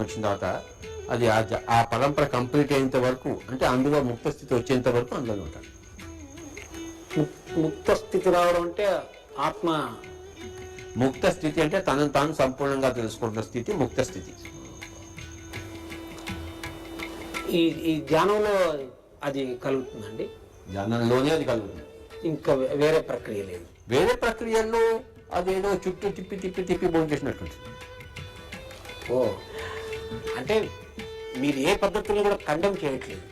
వచ్చిన తర్వాత అది ఆ పరంపర కంప్లీట్ అయ్యేంత వరకు అంటే అందులో ముక్త స్థితి వచ్చేంత వరకు అందులో ఉంటాడు. ముక్- ముక్త స్థితి రావడం అంటే ఆత్మ. ముక్త స్థితి అంటే తనను తాను సంపూర్ణంగా తెలుసుకుంటున్న స్థితి ముక్త స్థితి. ఈ ఈ ధ్యానంలో అది కలుగుతుందండి? ధ్యానంలోనే అది కలుగుతుంది. ఇంకా వేరే ప్రక్రియ లేదు. వేరే ప్రక్రియల్లో అదేదో చుట్టూ తిప్పి తిప్పి తిప్పి భోజనం చేసినట్టుంది ఓ. అంటే మీరు ఏ పద్ధతులను కూడా కండెమ్ చేయట్లేదు.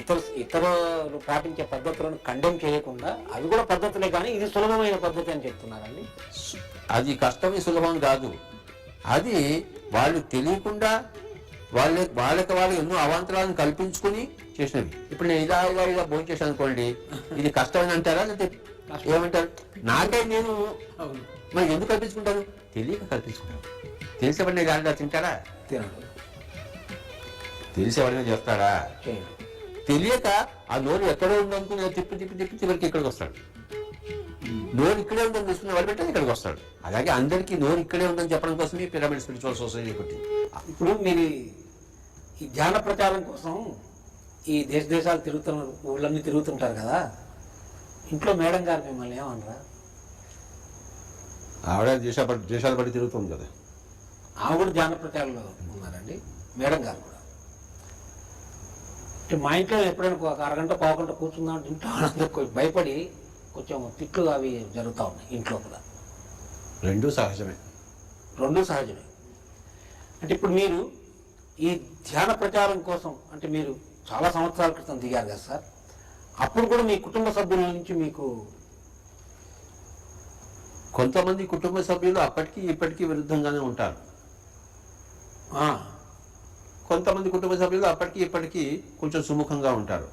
ఇతర ఇతరులు పాటించే పద్ధతులను కండెమ్ చేయకుండా అవి కూడా పద్ధతులే కానీ ఇది సులభమైన పద్ధతి అని చెప్తున్నారండి. అది కష్టమే సులభం కాదు. అది వాళ్ళు తెలియకుండా వాళ్ళ వాళ్ళకి వాళ్ళు ఎన్నో అవాంతరాలను కల్పించుకుని చేసినవి. ఇప్పుడు నేను ఇలా ఇలా ఇలా భోజనం చేశాను అనుకోండి ఇది కష్టమని అంటారా లేకపోతే ఏమంటారు? నాకే నేను మరి ఎందుకు కల్పించుకుంటాను తెలియక కల్పించుకుంటాను తెలిసేవాడు నేను ఇలా తింటారా? తినడు. తెలిసేవాడిని చేస్తాడా? చేయడు తెలియక ఆ నోరు ఎక్కడో ఉందనుకుని తిప్పి తిప్పి తిప్పి చివరికి ఇక్కడికి వస్తాడు. నోరు ఇక్కడే ఉందని తెలుసుకున్న వాళ్ళు పెట్టే ఇక్కడికి వస్తాడు. అలాగే అందరికీ నోరు ఇక్కడే ఉందని చెప్పడం కోసమే పిరమిడ్ స్పిరిచువల్ సొసైటీ పుట్టింది ఇప్పుడు మీరు ఈ ధ్యాన ప్రచారం కోసం ఈ దేశ దేశాలు తిరుగుతున్నారు ఊళ్ళన్నీ తిరుగుతుంటారు కదా? ఇంట్లో మేడం గారు మిమ్మల్ని ఏమనరా? ఆవిడ దేశ దేశాలు బట్టి తిరుగుతుంది కదా. ఆమె కూడా ధ్యాన ప్రచారంలో ఉన్నారండి. మేడం గారు కూడా. అంటే మా ఇంట్లో ఎప్పుడైనా ఒక అరగంట పావుగంట కూర్చుందాం అంటే ఇంట్లో కొంచెం భయపడి కొంచెం తిట్లు అవి జరుగుతూ ఉన్నాయి ఇంట్లో కూడా. రెండూ సహజమే. రెండు సహజమే. అంటే ఇప్పుడు మీరు ఈ ధ్యాన ప్రచారం కోసం అంటే మీరు చాలా సంవత్సరాల క్రితం దిగారు కదా సార్ అప్పుడు కూడా మీ కుటుంబ సభ్యుల నుంచి మీకు కొంతమంది కుటుంబ సభ్యులు అప్పటికి ఇప్పటికీ విరుద్ధంగానే ఉంటారు. కొంతమంది కుటుంబ సభ్యులు అప్పటికి ఇప్పటికీ కొంచెం సుముఖంగా ఉంటారు.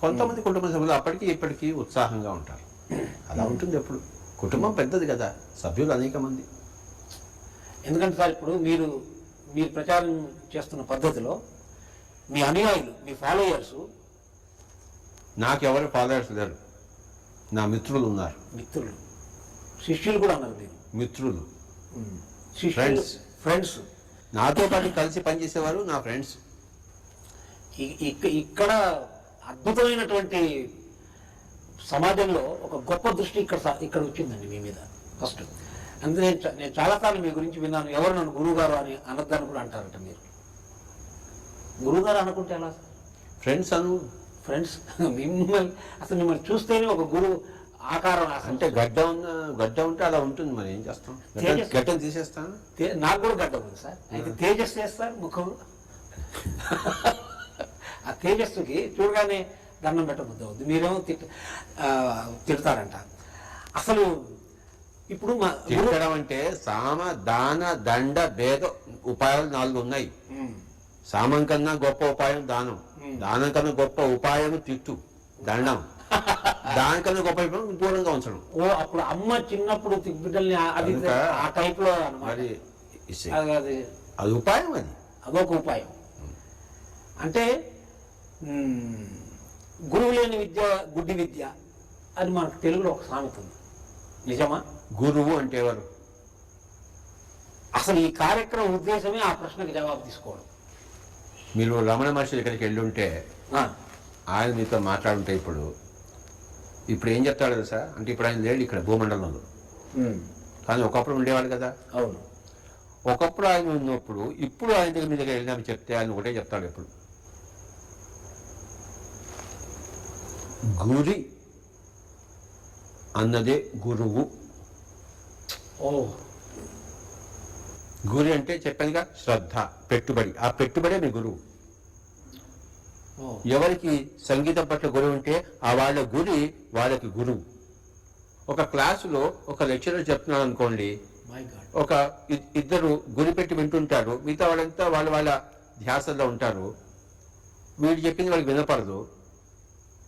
కొంతమంది కుటుంబ సభ్యులు అప్పటికి ఇప్పటికీ ఉత్సాహంగా ఉంటారు. అలా ఉంటుంది ఎప్పుడు కుటుంబం పెద్దది కదా సభ్యులు అనేక మంది. ఎందుకంటే సార్ ఇప్పుడు మీరు మీరు ప్రచారం చేస్తున్న పద్ధతిలో మీ అనుయాయులు మీ ఫాలోయర్స్ నాకెవరు ఫాలోయర్స్ లేరు. నా మిత్రులు ఉన్నారు. మిత్రులు. శిష్యులు కూడా అన్నారు మీరు. మిత్రులు. Friends. ఫ్రెండ్స్ నాతో పాటు కలిసి పనిచేసేవారు నా ఫ్రెండ్స్. ఇక్కడ అద్భుతమైనటువంటి సమాజంలో ఒక గొప్ప దృష్టి ఇక్కడ ఇక్కడ వచ్చిందండి మీ మీద. ఫస్ట్. అందుకే నేను చాలాసార్లు మీ గురించి విన్నాను. ఎవరు నన్ను గురువు గారు అని అనొద్దని కూడా అంటారట మీరు. గురువు గారు అనుకుంటే ఎలా ఫ్రెండ్స్ అను. ఫ్రెండ్స్ మిమ్మల్ని అసలు మిమ్మల్ని చూస్తేనే ఒక గురువు ఆకారం అంటే గడ్డ ఉన్న గడ్డ ఉంటే అలా ఉంటుంది మరి ఏం చేస్తాం. గడ్డను తీసేస్తాను? నాకు కూడా గడ్డ ఉంది సార్. అయితే తేజస్సు చేస్తారు ముఖం. ఆ తేజస్సుకి చూడగానే దండం పెట్టబుద్ధి అవుద్ది. మీరేమో తిట్ ఆ, తిడతారంట. అసలు ఇప్పుడు తిట్టడం అంటే సామ దాన దండ భేద ఉపాయాలు నాలుగు ఉన్నాయి. సామం కన్నా గొప్ప ఉపాయం దానం. దానం కన్నా గొప్ప ఉపాయం తిట్టు దండం. దానికన్నా గొప్ప ఉపాయం దూరంగా ఉంచడం. ఓ అప్పుడు అమ్మ చిన్నప్పుడు బిడ్డల్ని అది కనుక ఆ టైప్లో మరి ఇసే- అది అది అది ఉపాయం అది. అదొక ఉపాయం. అంటే మ్, గురువు లేని విద్య గుడ్డి విద్య అని మనకు తెలుగులో ఒక సామెత ఉంది. నిజమా? గురువు అంటే ఎవరు? అసలు ఈ కార్యక్రమం ఉద్దేశమే ఆ ప్రశ్నకి జవాబు తీసుకోవడం. మీరు రమణ మహర్షి దగ్గరికి వెళ్ళి ఉంటే ఆ, ఆయన మీతో మాట్లాడుంటే ఇప్పుడు ఇప్పుడు ఏం చెప్తాడు తెలుసా? అంటే ఇప్పుడు ఆయన లేడు ఇక్కడ భూమండలంలో. కానీ ఒకప్పుడు ఉండేవాడు కదా. అవును. ఒకప్పుడు ఆయన ఉన్నప్పుడు ఇప్పుడు ఆయన దగ్గర మీ దగ్గర వెళ్ళినప్పుడు చెప్తే ఆయన ఒకటే చెప్తాడు ఎప్పుడు. గురి అన్నదే గురువు. ఓ. గురి అంటే చెప్పానుగా శ్రద్ధ పెట్టుబడి. ఆ పెట్టుబడే మీ గురువు. ఎవరికి సంగీతం పట్ల గురువు ఉంటే ఆ వాళ్ళ గురి వాళ్ళకి గురువు. ఒక క్లాసులో ఒక లెక్చరర్ చెప్తున్నాడు అనుకోండి ఒక ఇద్దరు గురి పెట్టి వింటుంటారు మిగతా వాళ్ళంతా వాళ్ళ వాళ్ళ ధ్యాసలో ఉంటారు. వీడు చెప్పింది వాళ్ళకి వినపడదు.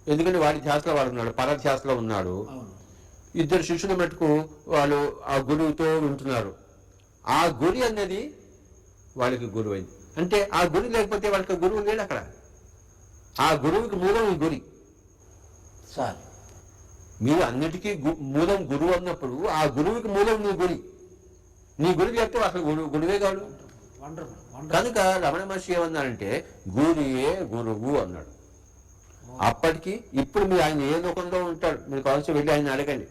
ఎందుకంటే వాడి ధ్యాసలో వాడు ఉన్నాడు పరధ్యాసలో ఉన్నాడు. ఇద్దరు శిష్యుల మటుకు వాళ్ళు ఆ గురువుతో ఉంటున్నారు ఆ గురి అన్నది వాళ్ళకి గురువు అయింది అంటే ఆ గురి లేకపోతే వాళ్ళకి గురువు లేడు అక్కడ. ఆ గురువుకి మూలం ఈ గురి. సార్ మీరు అన్నిటికీ మూలం గురువు అన్నప్పుడు ఆ గురువుకి మూలం నీ గురి. నీ గురి లేకపోతే అసలు గురువు గురువే కాడు. కనుక రమణ మహర్షి ఏమన్నారంటే గురియే గురువు అన్నాడు. అప్పటికి ఇప్పుడు మీరు ఆయన ఏ లోకంలో ఉంటాడు? మీరు కావాల్సి వెళ్ళి ఆయన అడగండి.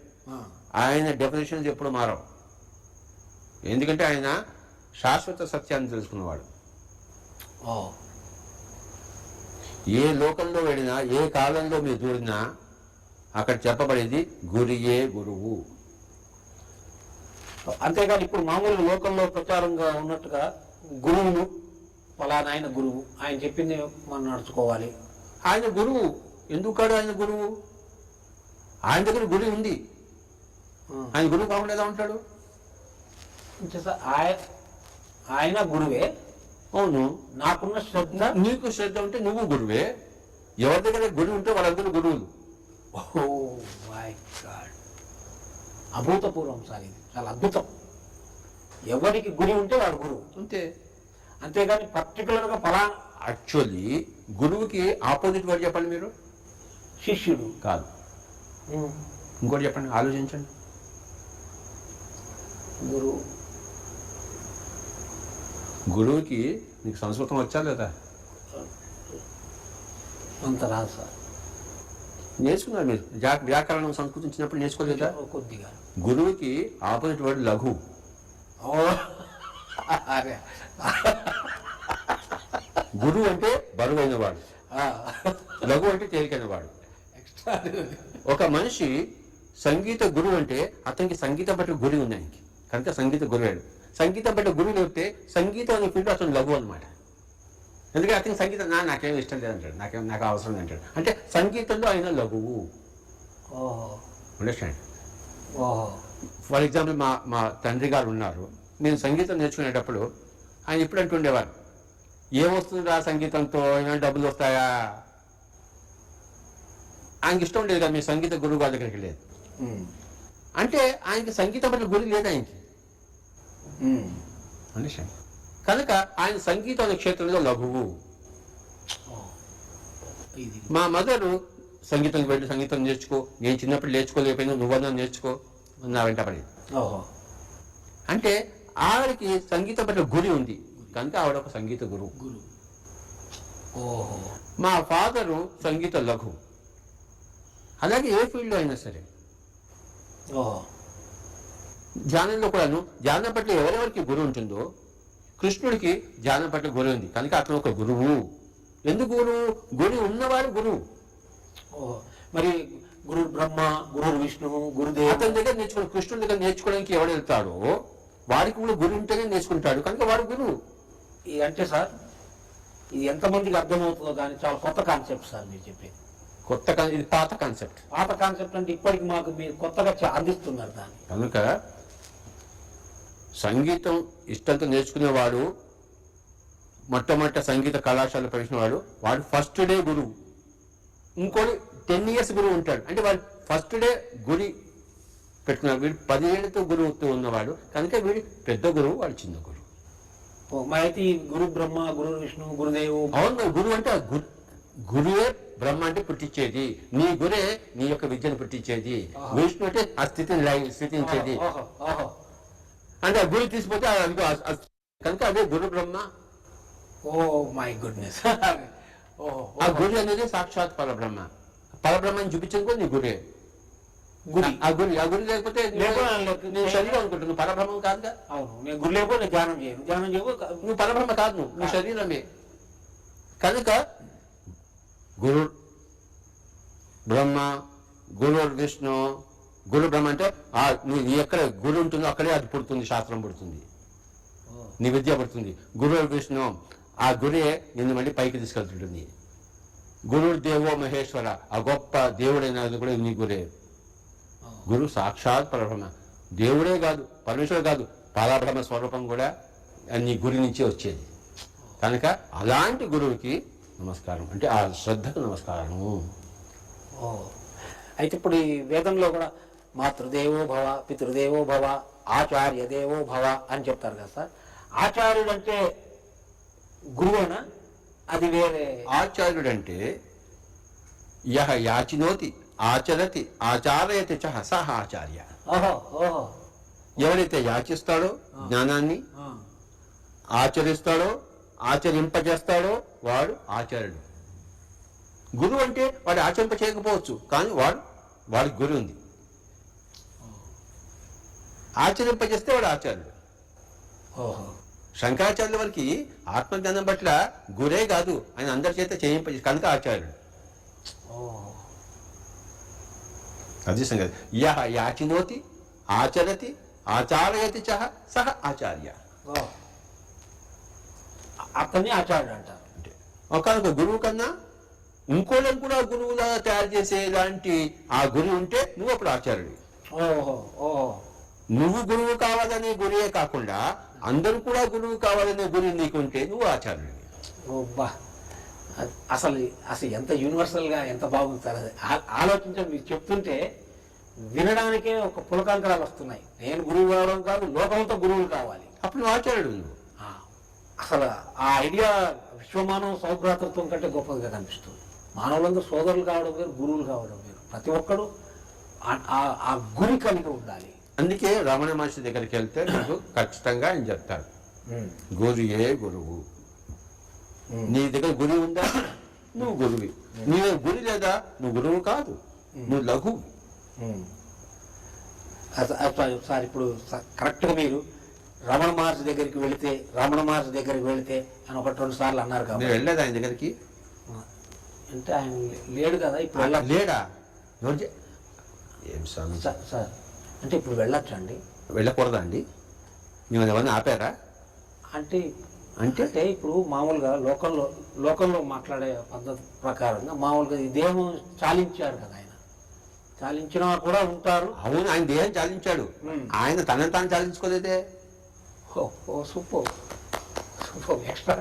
ఆయన డెఫినేషన్స్ ఎప్పుడు మారవు. ఎందుకంటే ఆయన శాశ్వత సత్యాన్ని తెలుసుకున్నవాడు. ఓ. ఏ లోకంలో వెళ్ళినా ఏ కాలంలో మీరు చూడినా అక్కడ చెప్పబడేది గురియే గురువు. అంతేగాని ఇప్పుడు మామూలు లోకంలో ప్రచారంగా ఉన్నట్టుగా గురువులు ఫలానా ఆయన గురువు ఆయన చెప్పింది మనం నడుచుకోవాలి. ఆయన గురువు. ఎందుకు కాడు ఆయన గురువు? ఆయన దగ్గర గురి ఉంది. ఆయన గురువు కాకుండా ఎలా ఉంటాడు? ఆయన గురువే. అవును. నాకున్న శ్రద్ధ నీకు శ్రద్ధ ఉంటే నువ్వు గురువే. ఎవరి దగ్గర గురి ఉంటే వాళ్ళందరూ గురువులు. Oh my god. అభూతపూర్వం సార్ ఇది. చాలా అద్భుతం. ఎవరికి గురి ఉంటే వాడు గురువు. అంతే. అంతేగాని పర్టికులర్గా ఫలానా యాక్చువల్లీ గురువుకి ఆపోజిట్ వర్డ్ చెప్పండి మీరు. శిష్యుడు. కాదు. ఇంకోటి చెప్పండి ఆలోచించండి. గురువు. గురువుకి నీకు సంస్కృతం వచ్చా లేదా? అంత రాదు సార్. నేర్చుకున్నారు మీరు? వ్యాకరణం సంస్కృతించినప్పుడు నేర్చుకోలేదా? కొద్దిగా. గురువుకి ఆపోజిట్ వర్డ్ లఘు. గురువు అంటే బరువైన వాడు. లఘు అంటే తేలికైన వాడు ఒక మనిషి సంగీత గురువు అంటే అతనికి సంగీతం పట్ల గురి ఉంది ఆయనకి. కనుక సంగీత గురువాడు సంగీతం పట్ల గురువు లేకపోతే సంగీతం అనే ఫీల్డ్ అతను లఘు అనమాట ఎందుకంటే అతనికి సంగీతం నా నాకేం ఇష్టం లేదంటాడు. నాకేం నాకు అవసరం లేదంటాడు అంటే సంగీతంలో ఆయన లఘువు అండర్స్టాండ్ ఫర్ ఎగ్జాంపుల్ మా మా తండ్రి గారు ఉన్నారు. నేను సంగీతం నేర్చుకునేటప్పుడు ఆయన ఇప్పుడు అంటుండేవారు ఏమొస్తుంది ఆ సంగీతంతో? ఏమైనా డబ్బులు వస్తాయా? ఆయనకి ఇష్టం ఉండేది కదా మీ సంగీత గురువు గారి దగ్గరికి లేదు. అంటే ఆయనకి సంగీతం పట్ల గురి లేదు ఆయనకి. అండర్స్టాండ్ కనుక ఆయన సంగీతం అనే క్షేత్రంలో లఘువు. మా మదరు సంగీతం వెళ్ళి సంగీతం నేర్చుకో నేను చిన్నప్పుడు నేర్చుకోలేకపోయినా నువ్వన్నా నేర్చుకో నా వెంట పడేది. ఓహో. అంటే ఆవిడకి సంగీతం పట్ల గురి ఉంది. కనుక ఆవిడ ఒక సంగీత గురువు. గురు. ఓహో. మా ఫాదరు సంగీత లఘు అలాగే ఏ ఫీల్డ్లో అయినా సరే. ధ్యానంలో కూడాను ధ్యానం పట్ల ఎవరెవరికి గురువు ఉంటుందో కృష్ణుడికి ధ్యానం పట్ల గురువు ఉంది. కనుక అతను ఒక గురువు. ఎందుకు గురువు? గురి ఉన్నవాడు గురువు. మరి గురు బ్రహ్మ గురు విష్ణువు గురుదేవ్ అతని దగ్గర నేర్చుకుని కృష్ణుడి దగ్గర నేర్చుకోవడానికి ఎవడు వెళ్తాడో వాడికి కూడా గురువు ఉంటేనే నేర్చుకుంటాడు. కనుక వాడు గురువు. ఇది అంటే సార్ ఇది ఎంతమందికి అర్థమవుతుందో కానీ చాలా కొత్త కాన్సెప్ట్ సార్ మీరు చెప్పేది. కొత్త ఇది పాత కాన్సెప్ట్. పాత కాన్సెప్ట్ అంటే ఇప్పటికి మాకు మీరు కొత్తగా అందిస్తున్నారు దాన్ని. కనుక సంగీతం ఇష్టంతో నేర్చుకునేవాడు మొట్టమొదట సంగీత కళాశాల ప్రవేశించినవాడు వాడు ఫస్ట్ డే గురువు. ఇంకోటి టెన్ ఇయర్స్ గురువు ఉంటాడు. అంటే వాడు ఫస్ట్ డే గురి పెట్టుకున్నాడు. వీడు పదిహేడుతో గురువుతో ఉన్నవాడు. కనుక వీడు పెద్ద గురువు వాడు చిన్న గురువు. అయితే గురు బ్రహ్మ గురు విష్ణు గురుదేవు. అవును గురువు అంటే గురువే బ్రహ్మ అంటే పుట్టించేది. నీ గురే నీ యొక్క విద్యను పుట్టించేది. విష్ణు అంటే ఆ స్థితిని స్థితించేది. అంటే ఆ గురి తీసిపోతే ఆ- కనుక అదే గురు బ్రహ్మ. Oh my goodness. ఆ గురి అనేది సాక్షాత్ పరబ్రహ్మ. పరబ్రహ్మని చూపించేది కూడా నీ గురే. గురి. ఆ గురి ఆ గురి లేకపోతే నేను శరీరం అనుకుంటున్నాను పరబ్రహ్మం కాదుగా. అవును. నేను గురి లేకపోతే నేను ధ్యానం చేయను. ధ్యానం చేయవు నువ్వు పరబ్రహ్మ కాదు నువ్వు. నువ్వు శరీరమే. కనుక గురు బ్రహ్మ గురు విష్ణు గురు బ్రహ్మ అంటే ఆ నువ్వు ఎక్కడ గురు ఉంటుందో అక్కడే అది పుడుతుంది శాస్త్రం పుడుతుంది. నీ విద్య పుడుతుంది. గురు విష్ణు ఆ గురే నిన్ను మళ్ళీ పైకి తీసుకెళ్తుంటుంది గురు దేవో మహేశ్వర ఆ గొప్ప దేవుడైనది కూడా నీ గురే. గురు సాక్షాత్ పరబ్రహ్మ. దేవుడే కాదు పరమేశ్వరుడు కాదు పరబ్రహ్మ స్వరూపం కూడా నీ గురి నుంచి వచ్చేది. కనుక అలాంటి గురువుకి నమస్కారం. అంటే ఆ శ్రద్ధకు నమస్కారము. అయితే ఇప్పుడు ఈ వేదంలో కూడా మాతృదేవో భవ పితృదేవో భవ ఆచార్య దేవో భవ అని చెప్తారు కదా సార్. ఆచార్యుడు అంటే గురువేనా? అది వేరే ఆచార్యుడు అంటే యహ యాచినోతి ఆచరతి ఆచారయతి చ సహ ఆచార్య. ఎవరైతే యాచిస్తాడో జ్ఞానాన్ని ఆచరిస్తాడో ఆచరింపజేస్తాడో వాడు ఆచార్యుడు. గురువు అంటే వాడు ఆచరింప చేయకపోవచ్చు కానీ వాడు వాడికి గురి ఉంది ఆచరింపజేస్తే వాడు ఆచార్యుడు. ఓహో. శంకరాచార్యుల వారికి ఆత్మజ్ఞానం పట్ల గురే కాదు. ఆయన అందరి చేత చేయింప కనుక ఆచార్యుడు. అది సంగతి. యహ యాచినోతి ఆచరతి ఆచారయతి చహ సహ ఆచార్య. అతన్ని ఆచార్యుడు అంటారు. అంటే ఒకనొక గురువు కన్నా ఇంకోళ్ళని కూడా గురువులా తయారు చేసే లాంటి ఆ గురువు ఉంటే నువ్వు అప్పుడు ఆచార్యుడి ఓహో ఓహో. నువ్వు గురువు కావాలనే గురియే కాకుండా అందరూ కూడా గురువు కావాలనే గురి నీకుంటే నువ్వు ఆచార్యుడి అసలు అసలు ఎంత యూనివర్సల్గా ఎంత బాగుంది సార్ అది. ఆలోచించండి మీరు చెప్తుంటే వినడానికే ఒక పులకాంకరాలు వస్తున్నాయి. నేను గురువు కావడం కాదు లోకంతో గురువులు కావాలి. అప్పుడు ఆచార్యుడు నువ్వు. అసలు ఆ ఐడియా విశ్వమానవ సౌభ్రాతృత్వం కంటే గొప్పదిగా కనిపిస్తుంది. మానవులందరూ సోదరులు కావడం వేరు గురువులు కావడం వేరు. ప్రతి ఒక్కడు ఆ గురి కలిగి ఉండాలి. అందుకే రమణ మహర్షి దగ్గరికి వెళ్తే నీకు ఖచ్చితంగా ఆయన చెప్తాడు. గురుయే గురువు? నీ దగ్గర గురి ఉందా? నువ్వు గురువి. నీ గురి లేదా? నువ్వు గురువు కాదు. నువ్వు లఘు సార్ ఇప్పుడు కరెక్ట్గా మీరు రమణ మహర్షి దగ్గరికి వెళితే రమణ మహర్షి దగ్గరికి వెళితే అని ఒకటి రెండు సార్లు అన్నారు నేను కాబట్టి వెళ్ళలేదు ఆయన దగ్గరికి? అంటే ఆయన లేడు కదా ఇప్పుడు లేడా? ఏం సార్ అంటే ఇప్పుడు వెళ్ళొచ్చు అండి? వెళ్ళకూడదా అండి? మేము ఎవరిని ఆపారా? అంటే అంటే? అంటే ఇప్పుడు మామూలుగా లోకంలో లోకంలో మాట్లాడే పద్ధతి ప్రకారంగా మామూలుగా ఈ దేహం చాలించారు కదా ఆయన. చాలించిన వారు కూడా ఉంటారు. అవును ఆయన దేహం చాలించాడు. ఆయన తనని తాను చాలించుకోలేదే. Oh oh super. Super. Extra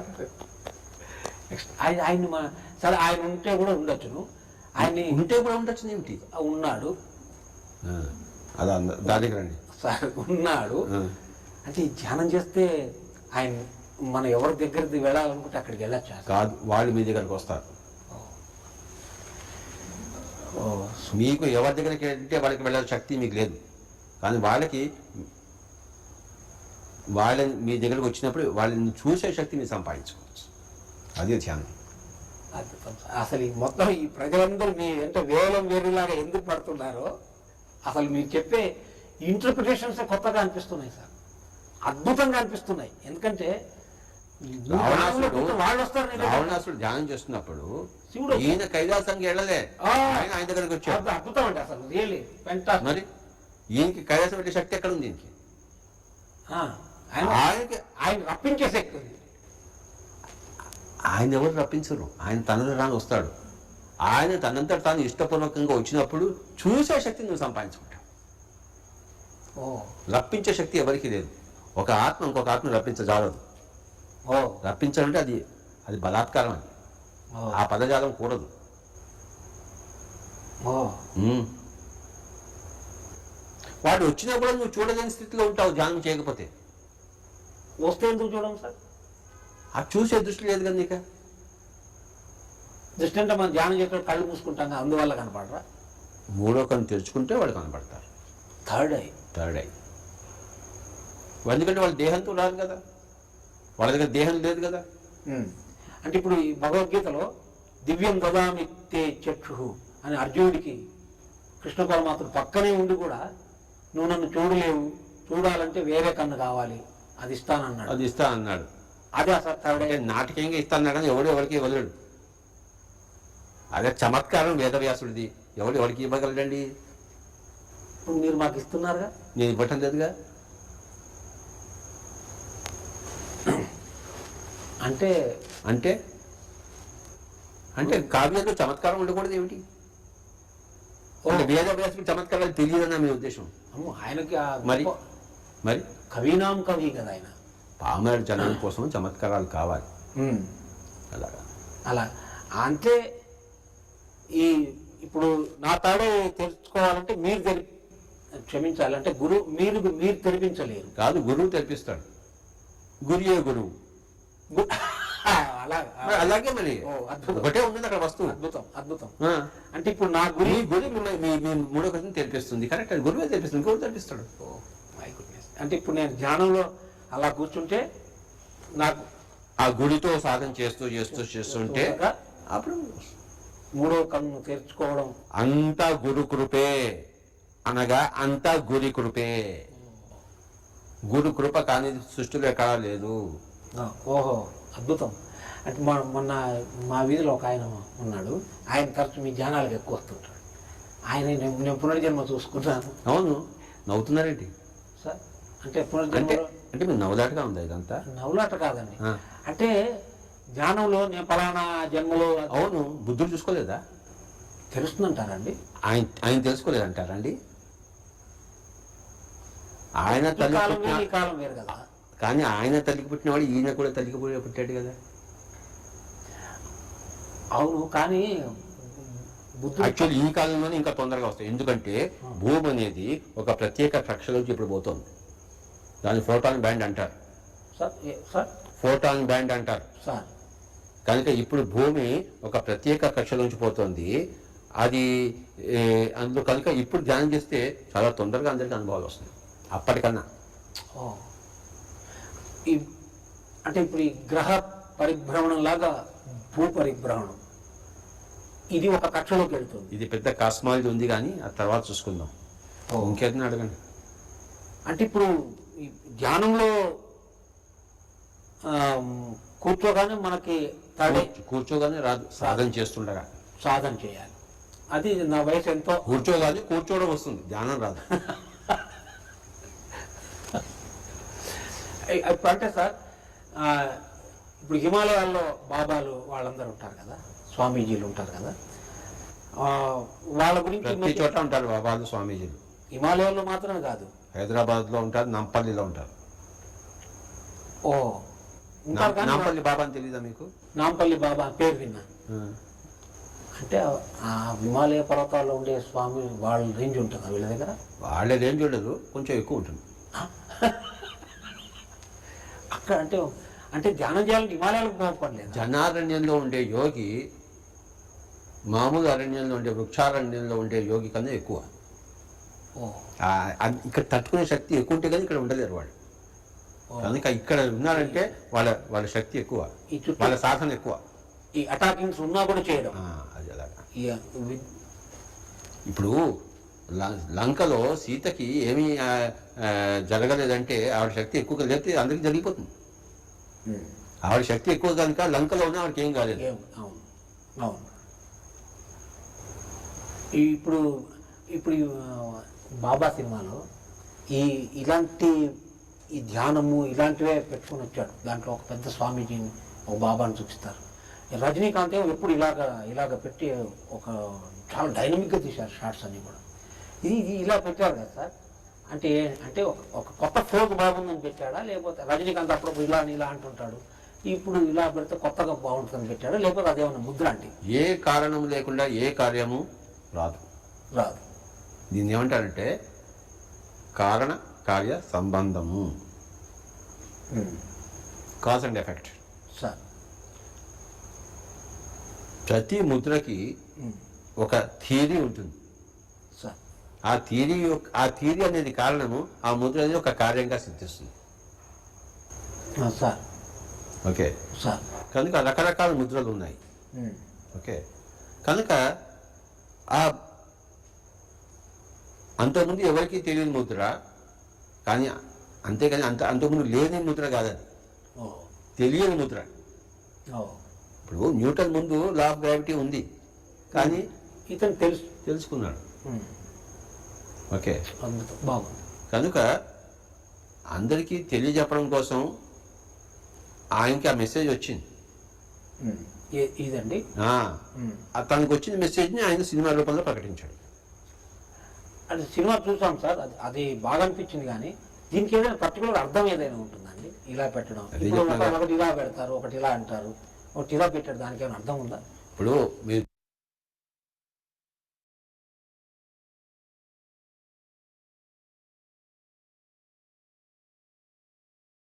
extra ఆయన ఆయన్ని మా సరే ఆయన ఉంటే కూడా ఉండొచ్చును. ఆయన్ని ఉంటే కూడా ఉండొచ్చు ఏమిటి ఉన్నాడు అదా దాని దగ్గర రండి సరే ఉన్నాడు. అంటే ధ్యానం చేస్తే ఆయన మనం ఎవరి దగ్గరికి వెళ్ళాలనుకుంటే అక్కడికి వెళ్ళొచ్చు కాదు వాళ్ళు మీ దగ్గరకు వస్తారు. మీకు ఎవరి దగ్గరికి వెళ్తే వాళ్ళకి వెళ్ళే శక్తి మీకు లేదు. కానీ వాళ్ళకి వాళ్ళని మీ దగ్గరకు వచ్చినప్పుడు వాళ్ళని చూసే శక్తి మీరు సంపాదించుకోవచ్చు. అది ధ్యానం. అసలు ఈ మొత్తం ఈ ప్రజలందరూ మీ అంటే వేలం వేరులాగా ఎందుకు పడుతున్నారో అసలు మీరు చెప్పే ఇంటర్ప్రిటేషన్స్ కొత్తగా అనిపిస్తున్నాయి సార్. అద్భుతంగా అనిపిస్తున్నాయి. ఎందుకంటే. రావణాసురుడు ధ్యానం చేస్తున్నప్పుడు శివుడు ఈయన కైలాసానికి వెళ్ళలే. ఆయన ఆయన దగ్గరకు వచ్చాడు. అద్భుతం- అండి అసలు. మరి ఈయనకి కైలాసం పెట్టే శక్తి ఎక్కడ ఉంది ఈయనకి ఆయన ఆయనకి ఆయన రప్పించే శక్తి ఉంది. ఆయన ఎవరు రప్పించరు? ఆయన తనలో రాని వస్తాడు. ఆయన తనంతట తాను ఇష్టపూర్వకంగా వచ్చినప్పుడు చూసే శక్తిని నువ్వు సంపాదించుకుంటావు. రప్పించే శక్తి ఎవరికి లేదు. ఒక ఆత్మ ఇంకొక ఆత్మ రప్పించజాలదు. ఓ. రప్పించాలంటే అది అది బలాత్కారం అది. ఆ పదజాలం కూడదు. వాడు వచ్చినా కూడా నువ్వు చూడలేని స్థితిలో ఉంటావు ధ్యానం చేయకపోతే. వస్తే ఎందుకు చూడం సార్? ఆ చూసే దృష్టి లేదు కదా నీకు? దృష్టి అంటే మనం ధ్యానం చేసిన కళ్ళు మూసుకుంటాం కదా, అందువల్ల కనపడరా? మూడో కన్ను తెరుచుకుంటే వాడు కనపడతారు. థర్డ్ ఐ థర్డ్ ఐ ఎందుకంటే వాళ్ళ దేహంతో రాదు కదా. వాళ్ళ దగ్గర దేహం లేదు కదా. అంటే ఇప్పుడు ఈ భగవద్గీతలో దివ్యం దదామి తే చక్షు అని అర్జునుడికి కృష్ణ పరమాత్ముడు పక్కనే ఉండి కూడా నువ్వు నన్ను చూడలేవు చూడాలంటే వేరే కన్ను కావాలి అది ఇస్తానన్నాడు. అది ఇస్తా అన్నాడు. అదే అంటే నాటకీయంగా ఇస్తాను కానీ ఎవడు ఎవరికి ఇవ్వలేడు. అదే చమత్కారం వేదవ్యాసుడిది. ఎవడు ఎవరికి ఇవ్వగలడండి? ఇప్పుడు మీరు మాకు ఇస్తున్నారుగా? నేను ఇవ్వటం లేదుగా? అంటే అంటే? అంటే కావ్యంలో చమత్కారం ఉండకూడదు ఏమిటి? అంటే వేదవ్యాసుడికి చమత్కారాలు తెలియదన్న మీ ఉద్దేశం? ఆయనకి మరి? మరి? కవీనాం కవి కదా ఆయన. పామర జనం కోసం చమత్కారాలు కావాలి. అలాగా? అలా. అంటే ఈ ఇప్పుడు నా తాడే తెలుసుకోవాలంటే మీరు తెలి క్షమించాలి. అంటే గురు మీరు మీరు తెరిపించలేరు. కాదు గురువు తెప్పిస్తాడు గురియే గురువు. అలాగే మరి. ఓ, అద్భుతం. ఒకటే ఉన్నది అక్కడ వస్తువు. అద్భుతం అద్భుతం. అంటే ఇప్పుడు నా గురి గురి మీ మూడో కథను తెలిపిస్తుంది కరెక్ట్ అది గురువే తెలిపిస్తుంది ఇంకోటి తెలిపిస్తాడు. అంటే ఇప్పుడు నేను ధ్యానంలో అలా కూర్చుంటే నాకు ఆ గుడితో సాధన చేస్తూ చేస్తూ చేస్తుంటే అప్పుడు మూడో కన్ను తెరుచుకోవడం. అంతా గురు కృపే అనగా అంతా గురి కృపే. గురు కృప కాని సృష్టిలో ఎక్కడా లేదు. ఓహో అద్భుతం. అంటే మా మొన్న మా వీధిలో ఒక ఆయన ఉన్నాడు. ఆయన తరచు మీ ధ్యానాలకు ఎక్కువ వస్తుంటాడు. ఆయన నేను పునర్జన్మ చూసుకున్నాను. అవును నవ్వుతున్నారేంటి? సార్ అంటే పునర్జన్మలో అంటే మీరు నవ్వుదాటుగా ఉందా ఇదంతా? నవ్వులాట కాదండి. అంటే ధ్యానంలో నేను పలానా జన్మలో అవును బుద్ధుడు చూసుకోలేదా? తెలుస్తుందంటారండి. ఆయన ఆయన తెలుసుకోలేదంటారండి? ఆయన తల్లి కాలం వేరు, కదా. కానీ ఆయన తల్లికి పుట్టినవాడు ఈయన కూడా తల్లికి పుట్టి- పుట్టాడు కదా. అవును కానీ యాక్చువల్లీ ఈ కాలంలోనే ఇంకా తొందరగా వస్తాయి. ఎందుకంటే భూమి అనేది ఒక ప్రత్యేక కక్షలోంచి ఇప్పుడు పోతుంది. దాన్ని ఫోటాన్ బ్యాండ్ అంటారు. సార్ ఏ- సార్? ఫోటాన్ బ్యాండ్ అంటారు. సార్ కనుక ఇప్పుడు భూమి ఒక ప్రత్యేక కక్షలోంచి పోతుంది. అది అందులో కనుక ఇప్పుడు ధ్యానం చేస్తే చాలా తొందరగా అందరికీ అనుభవాలు వస్తాయి. అప్పటికన్నా. అంటే ఇప్పుడు ఈ గ్రహ పరిభ్రమణం లాగా భూ పరిభ్రమణం ఇది ఒక కక్షలోకి వెళ్తుంది. ఇది పెద్ద కాస్మాలజీ ఉంది కానీ ఆ తర్వాత చూసుకుందాం. ఓ. ఇంకేదైనా అడగండి. అంటే ఇప్పుడు ధ్యానంలో కూర్చోగానే మనకి తడే కూర్చో- కూర్చోగానే రాదు సాధన చేస్తుండగా. సాధన చేయాలి. అది నా వయసు ఎంతో. కూర్చోగానే కూర్చోవడం వస్తుంది ధ్యానం రాదు. ఇప్పుడు అంటే సార్ ఇప్పుడు హిమాలయాల్లో బాబాలు వాళ్ళందరూ ఉంటారు కదా స్వామీజీలు ఉంటారు కదా వాళ్ళ గురించి చోట ఉంటారు బాబాలు స్వామీజీలు. హిమాలయాల్లో మాత్రమే కాదు. హైదరాబాద్లో ఉంటారు నంపల్లిలో ఉంటారు. ఓ ఉంటారు కానీ నాంపల్లి బాబా అని తెలీదా మీకు? నాంపల్లి బాబా పేరు విన్నా. అంటే ఆ హిమాలయ పర్వతాల్లో ఉండే స్వామి వాళ్ళ రేంజ్ ఉంటుందా వీళ్ళ దగ్గర? వాళ్ళది ఏం చూడదు కొంచెం ఎక్కువ ఉంటుంది. అక్కడ అంటే అంటే ధ్యానం చేయాలంటే హిమాలయాలకు పోపడలేదు జనారణ్యంలో ఉండే యోగి మామూలు అరణ్యంలో ఉండే వృక్షారణ్యంలో ఉండే యోగి కన్నా ఎక్కువ. ఇక్కడ తట్టుకునే శక్తి ఎక్కువ ఉంటే కానీ ఇక్కడ ఉండలేరు వాళ్ళు. కనుక ఇక్కడ ఉన్నారంటే వాళ్ళ వాళ్ళ శక్తి ఎక్కువ. వాళ్ళ సాధన ఎక్కువ. ఈ అటాకింగ్స్ ఉన్నా కూడా చేయడం. అది అలాగా. ఇప్పుడు లంకలో సీతకి ఏమీ జరగలేదంటే ఆవిడ శక్తి ఎక్కువ లేకపోతే అందరికీ జరిగిపోతుంది. ఆవిడ శక్తి ఎక్కువ కనుక లంకలో ఉన్న ఆవిడకి ఏం కాలేదు. అవును. ఇప్పుడు ఇప్పుడు బాబా సినిమాలో ఈ ఇలాంటి ఈ ధ్యానము ఇలాంటివే పెట్టుకొని వచ్చాడు. దాంట్లో ఒక పెద్ద స్వామీజీని ఒక బాబాని చూపిస్తారు. రజనీకాంత్ ఏమో ఎప్పుడు ఇలాగ ఇలాగ పెట్టి ఒక చాలా డైనమిక్గా తీశారు షార్ట్స్ అన్ని కూడా. ఇది ఇది ఇలా పెట్టారు కదా సార్? అంటే అంటే ఒక- ఒక కొత్త ఫోక్ బాగుందని పెట్టాడా? లేకపోతే రజనీకాంత్ అప్పుడప్పుడు ఇలా అని ఇలా అంటుంటాడు. ఇప్పుడు ఇలా పెడితే కొత్తగా బాగుంటుందని పెట్టాడా? లేకపోతే అదేమన్నా ముద్ర అంటే ఏ కారణం లేకుండా ఏ కార్యము రాదు. రాదు. దీన్ని ఏమంటారంటే కారణ కార్య సంబంధము. కాజ్ అండ్ ఎఫెక్ట్ సార్ ప్రతి ముద్రకి ఒక థియరీ ఉంటుంది. సార్ ఆ థియరీ ఆ థియరీ అనేది కారణము ఆ ముద్ర అనేది ఒక కార్యంగా సిద్ధిస్తుంది. సార్ ఓకే సార్ కనుక రకరకాల ముద్రలు ఉన్నాయి. ఓకే కనుక ఆ అంతకుముందు ఎవరికీ తెలియని ముద్ర కానీ అంతేకాని అంత అంతకుముందు లేని ముద్ర కాదది. తెలియని ముద్ర. ఇప్పుడు న్యూటన్ ముందు లా ఆఫ్ గ్రావిటీ ఉంది. కానీ ఇతను తెలుసు. తెలుసుకున్నాడు. ఓకే. బాగుంది. కనుక అందరికీ తెలియజెప్పడం కోసం ఆయనకి ఆ మెసేజ్ వచ్చింది. ఇదండి? తనకు వచ్చిన మెసేజ్ని ఆయన సినిమా రూపంలో ప్రకటించాడు. అది సినిమా చూసాం సార్. అది అది బాగా అనిపించింది కానీ దీనికి ఏదైనా పర్టికులర్ అర్థం ఏదైనా ఉంటుందండి. ఇలా పెట్టడం. ఇప్పుడు ఒకటి ఇలా పెడతారు ఒకటి ఇలా అంటారు ఒకటి ఇలా పెట్టాడు దానికి ఏమైనా అర్థం ఉందా? ఇప్పుడు మీరు